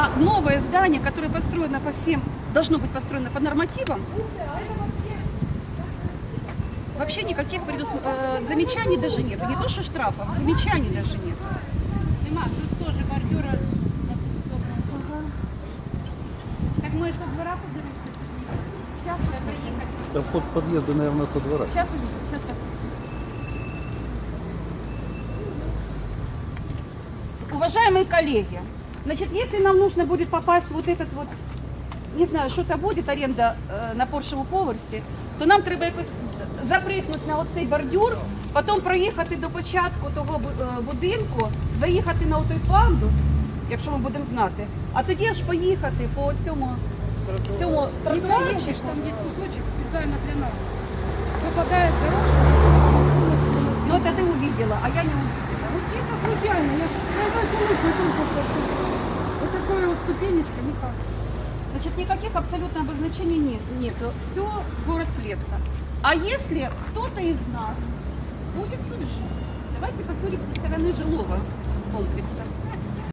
А новое здание, которое построено по всем, должно быть построено по нормативам, вообще никаких предус- э, замечаний даже нет. Не то, что штрафов, замечаний даже нет. Нема, тут тоже бордюра. Так мы что, двора? Сейчас їхати. Да вход в подъезды, наверное, со двора. Сейчас сейчас посмотрим. Уважаемые коллеги, значит, если нам нужно будет попасть в вот этот вот, не знаю, что-то будет, аренда э, на Поршеву поверсі, то нам треба якось запригнути на оцей бордюр, потім проїхати до початку того бу- е, будинку, заїхати на отой пандус, якщо ми будемо знати, а тоді аж поїхати по цьому, цьому Не тротуару. проедешь, там есть кусочек специально для нас. Выпадает дорожка. Ну, это ты увидела, а я не увидела. Вот чисто случайно. Я ж тройной тулупой только что обсуждала. Ступенечка, никак. Значит, никаких абсолютно обозначений нет, нету. Все город клетка. А если кто-то из нас будет тут жить, давайте посмотрим со стороны жилого комплекса.